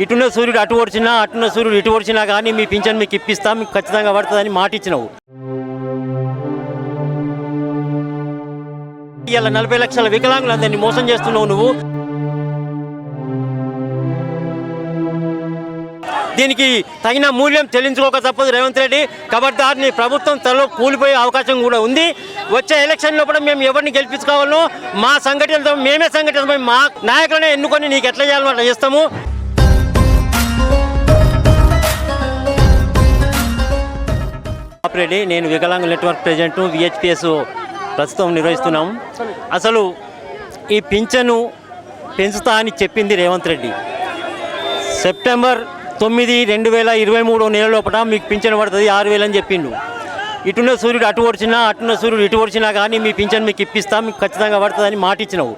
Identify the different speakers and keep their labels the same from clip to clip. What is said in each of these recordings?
Speaker 1: ఇటున్న సూర్యుడు అటు ఓడిచినా అటున్న సూర్యుడు ఇటు ఓడిచినా కానీ మీ పింఛన్ మీకు ఇప్పిస్తాం మీకు ఖచ్చితంగా పడుతుందని మాట ఇచ్చినావు. ఇవాళ నలభై లక్షల వికలాంగులందరినీ మోసం చేస్తున్నావు నువ్వు. దీనికి తగిన మూల్యం చెల్లించుకోక తప్పదు రేవంత్ రెడ్డి. కబడ్దారిని ప్రభుత్వం త్వరలో కూలిపోయే అవకాశం కూడా ఉంది. వచ్చే ఎలక్షన్ లోపల మేము ఎవరిని గెలిపించుకోవాలో మా సంఘటనలతో మేమే సంఘటనపై మా నాయకులనే ఎన్నుకొని నీకు ఎట్లా చేయాలో అట్లా చేస్తాము. రెడ్డి నేను వికలాంగ్ నెట్వర్క్ ప్రెసిడెంట్ విహెచ్పిఎస్ ప్రస్తుతం నిర్వహిస్తున్నాం. అసలు ఈ పింఛను పెంచుతా అని చెప్పింది రేవంత్ రెడ్డి. సెప్టెంబర్ తొమ్మిది రెండు వేల ఇరవై మూడో నెల లోపల మీకు పింఛను పడుతుంది ఆరు వేలు అని చెప్పిండు. ఇటున్న సూర్యుడు అటు ఓడిచినా అటున్న సూర్యుడు ఇటు ఓడిచినా కానీ మీ పింఛన్ మీకు ఇప్పిస్తాం మీకు ఖచ్చితంగా పడుతుందని మాట ఇచ్చినావు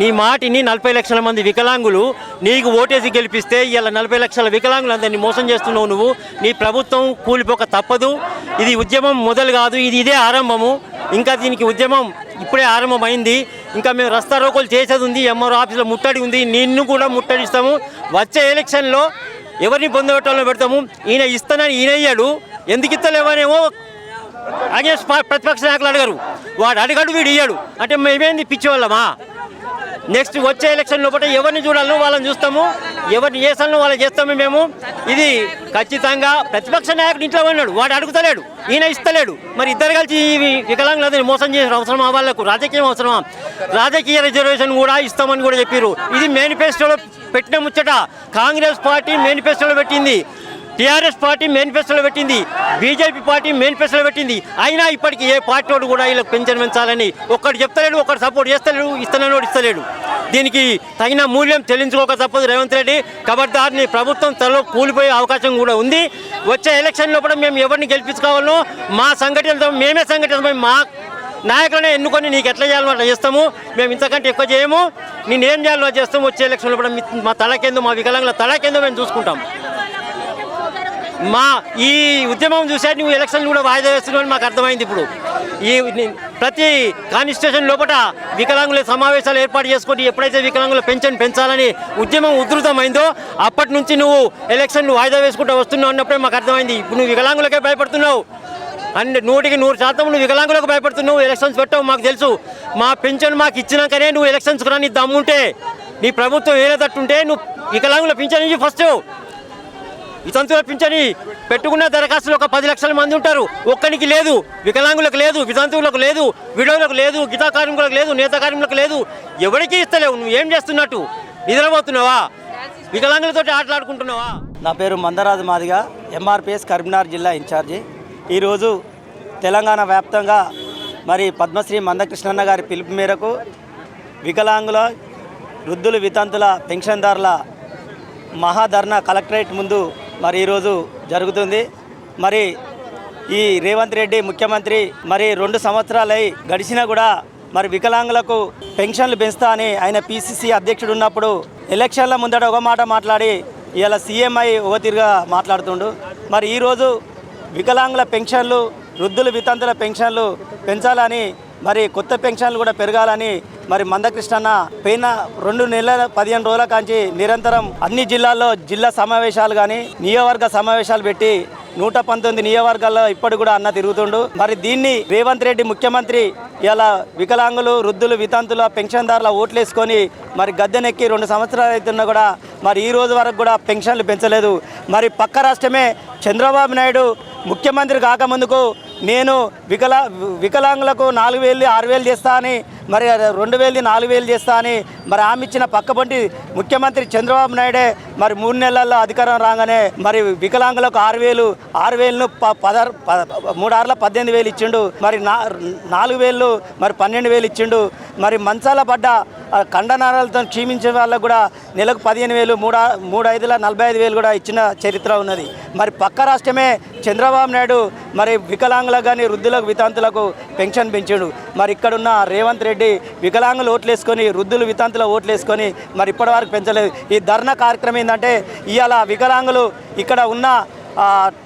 Speaker 1: నీ మాటిని నలభై లక్షల మంది వికలాంగులు నీకు ఓటేసి గెలిపిస్తే ఇలా నలభై లక్షల వికలాంగులు అందరినీ మోసం చేస్తున్నావు నువ్వు. నీ ప్రభుత్వం కూలిపోక తప్పదు. ఇది ఉద్యమం మొదలు కాదు ఇది ఇదే ఆరంభము. ఇంకా దీనికి ఉద్యమం ఇప్పుడే ఆరంభమైంది. ఇంకా మేము రస్తా రోకోలు చేసేది ఉంది ఎంఆర్ఓ ఆఫీస్లో ముట్టడి ఉంది. నిన్ను కూడా ముట్టడిస్తాము. వచ్చే ఎలక్షన్లో ఎవరిని పొందబెట్టాలో పెడతాము. ఈయన ఇస్తానని ఈయన అయ్యాడు ఎందుకు ఇస్తలేవనేమో అగేన్స్ ప్రతిపక్ష నాయకులు అడగరు. వాడు అడగడు వీడు ఇయ్యాడు. అంటే మేమేంది పిచ్చివాళ్ళమా? నెక్స్ట్ వచ్చే ఎలక్షన్ లోపల ఎవరిని చూడాలో వాళ్ళని చూస్తాము. ఎవరిని చేసాలో వాళ్ళని చేస్తాము మేము. ఇది ఖచ్చితంగా ప్రతిపక్ష నాయకుడు ఇంట్లో ఉన్నాడు. వాడు అడుగుతలేడు. ఈయన ఇస్తలేడు. మరి ఇద్దరు కలిసి ఈ వికలాంగులందరినీ మోసం చేసిన అవసరమా వాళ్ళకు? రాజకీయం అవసరమా? రాజకీయ రిజర్వేషన్ కూడా ఇస్తామని కూడా చెప్పారు ఇది మేనిఫెస్టోలో పెట్టిన ముచ్చట. కాంగ్రెస్ పార్టీ మేనిఫెస్టోలో పెట్టింది. టీఆర్ఎస్ పార్టీ మేనిఫెస్టోలో పెట్టింది బీజేపీ పార్టీ మేనిఫెస్టోలో పెట్టింది. అయినా ఇప్పటికి ఏ పార్టీ వాడు కూడా వీళ్ళకి పెన్షన్ పెంచాలని ఒక్కడు చెప్తలేడు ఒక్కడు సపోర్ట్ చేస్తలేడు ఇస్తలేడు ఇస్తలేడు దీనికి తగిన మూల్యం చెల్లించుకోక తప్పదు రేవంత్ రెడ్డి. కబడ్దారిని ప్రభుత్వం త్వరలో కూలిపోయే అవకాశం కూడా ఉంది. వచ్చే ఎలక్షన్ లోపల మేము ఎవరిని గెలిపించుకోవాలో మా సంఘటనలతో మేమే సంఘటనపై మా నాయకులనే ఎన్నుకొని నీకు ఎట్లా చేయాలో అట్లా చేస్తాము. మేము ఇంతకంటే ఎక్కువ చేయము. నేను ఏం చేయాలో చేస్తాము. వచ్చే ఎలక్షన్లో కూడా మా తలకేందో మా వికలాంగుల తలకేందో మేము చూసుకుంటాం. మా ఈ ఉద్యమం చూసే నువ్వు ఎలక్షన్లు కూడా వాయిదా వేస్తున్నావు అని మాకు అర్థమైంది ఇప్పుడు. ఈ ప్రతి కాన్స్టిట్యూషన్ లోపల వికలాంగుల సమావేశాలు ఏర్పాటు చేసుకొని ఎప్పుడైతే వికలాంగుల పెన్షన్ పెంచాలని ఉద్యమం ఉధృతమైందో అప్పటి నుంచి నువ్వు ఎలక్షన్లు వాయిదా వేసుకుంటూ వస్తున్నావు అన్నప్పుడే మాకు అర్థమైంది. ఇప్పుడు నువ్వు వికలాంగులకే భయపడుతున్నావు. అండ్ నూటికి నూరు శాతం నువ్వు వికలాంగులకు భయపడుతున్నావు. ఎలక్షన్స్ పెట్టావు మాకు తెలుసు. మా పెన్షన్ మాకు ఇచ్చినాకనే నువ్వు ఎలక్షన్స్ కూడా నీ దమ్ముంటే నీ ప్రభుత్వం ఏదట్టుంటే నువ్వు వికలాంగుల పింఛన్ నుంచి ఫస్ట్ వితంతువుల పింఛని పెట్టుకున్న దరఖాస్తులు ఒక పది లక్షల మంది ఉంటారు. ఒక్కనికి లేదు వికలాంగులకు లేదు వితంతువులకు లేదు విడవులకు లేదు గీతా కార్మికులకు లేదు నేత కార్మికులకు లేదు. ఎవరికి ఇస్తలేవు. నువ్వు ఏం చేస్తున్నట్టు? నిద్రపోతున్నావా? వికలాంగులతో ఆటలాడుకుంటున్నావా?
Speaker 2: నా పేరు మందరాజు మాదిగా ఎంఆర్పిఎస్ కరీంనగర్ జిల్లా ఇన్ఛార్జి. ఈరోజు తెలంగాణ వ్యాప్తంగా మరి పద్మశ్రీ మందకృష్ణన్న గారి పిలుపు మేరకు వికలాంగుల వృద్ధులు వితంతుల పెన్షన్దారుల మహాధర్నా కలెక్టరేట్ ముందు మరి ఈరోజు జరుగుతుంది. మరి ఈ రేవంత్ రెడ్డి ముఖ్యమంత్రి మరి రెండు సంవత్సరాలై గడిచినా కూడా మరి వికలాంగులకు పెన్షన్లు పెంచుతా అని ఆయన పిసిసి అధ్యక్షుడు ఉన్నప్పుడు ఎలక్షన్ల ముందట ఒక మాట మాట్లాడి ఇలా సీఎంఐ ఒకతిరిగా మాట్లాడుతుండు. మరి ఈరోజు వికలాంగుల పెన్షన్లు వృద్ధుల వితంతుల పెన్షన్లు పెంచాలని మరి కొత్త పెన్షన్లు కూడా పెరగాలని మరి మందకృష్ణన్న పైన రెండు నెలల పదిహేను రోజుల కాంచి నిరంతరం అన్ని జిల్లాల్లో జిల్లా సమావేశాలు కానీ నియోజకవర్గ సమావేశాలు పెట్టి నూట పంతొమ్మిది నియోజకవర్గాల్లో ఇప్పటి కూడా అన్న తిరుగుతుండు. మరి దీన్ని రేవంత్ రెడ్డి ముఖ్యమంత్రి ఇలా వికలాంగులు వృద్ధులు వితంతుల పెన్షన్దారుల ఓట్లేసుకొని మరి గద్దెనెక్కి రెండు సంవత్సరాలు అవుతున్నా కూడా మరి ఈ రోజు వరకు కూడా పెన్షన్లు పెంచలేదు. మరి పక్క రాష్ట్రమే చంద్రబాబు నాయుడు ముఖ్యమంత్రి కాకముందుకు నేను వికలా వికలాంగులకు నాలుగు వేలు ఆరు వేలు చేస్తా అని మరి రెండు వేలు నాలుగు వేలు చేస్తా అని మరి ఆమె ఇచ్చిన పక్కబంటి ముఖ్యమంత్రి చంద్రబాబు నాయుడే మరి మూడు నెలల్లో అధికారం రాగానే మరి వికలాంగులకు ఆరు వేలు ఆరు వేలను ప పదహారు మూడు ఆరుల పద్దెనిమిది వేలు ఇచ్చిండు. మరి నా నాలుగు వేలు మరి పన్నెండు వేలు ఇచ్చిండు. మరి మంచాల పడ్డ కండనారాలతో క్షీమించే వాళ్ళకు కూడా నెలకు పదిహేను వేలు మూడు మూడు ఐదుల నలభై ఐదు వేలు కూడా ఇచ్చిన చరిత్ర ఉన్నది. మరి పక్క రాష్ట్రమే చంద్రబాబు నాయుడు మరి వికలాంగులకు కానీ వృద్ధులకు వితాంతులకు పెన్షన్ పెంచాడు. మరి ఇక్కడున్న రేవంత్ రెడ్డి వికలాంగులు ఓట్లేసుకొని వృద్ధులు వితాంతుల ఓట్లేసుకొని మరి ఇప్పటివరకు పెంచలేదు. ఈ ధర్నా కార్యక్రమం ఏంటంటే ఇవాళ వికలాంగులు ఇక్కడ ఉన్న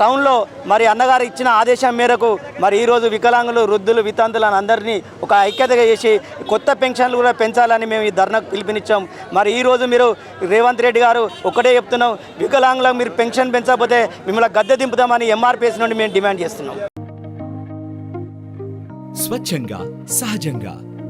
Speaker 2: టౌన్లో మరి అన్నగారు ఇచ్చిన ఆదేశం మేరకు మరి ఈరోజు వికలాంగులు వృద్ధులు వితంతులను అందరినీ ఒక ఐక్యతగా చేసి కొత్త పెన్షన్లు కూడా పెంచాలని మేము ఈ ధర్నాకు పిలుపునిచ్చాం. మరి ఈరోజు మీరు రేవంత్ రెడ్డి గారు ఒకటే చెప్తున్నాం వికలాంగులకు మీరు పెన్షన్ పెంచకపోతే మిమ్మల్ని గద్దె దింపుదామని ఎంఆర్పిఎస్ నుండి మేము డిమాండ్ చేస్తున్నాం.
Speaker 3: స్వచ్ఛంగా సహజంగా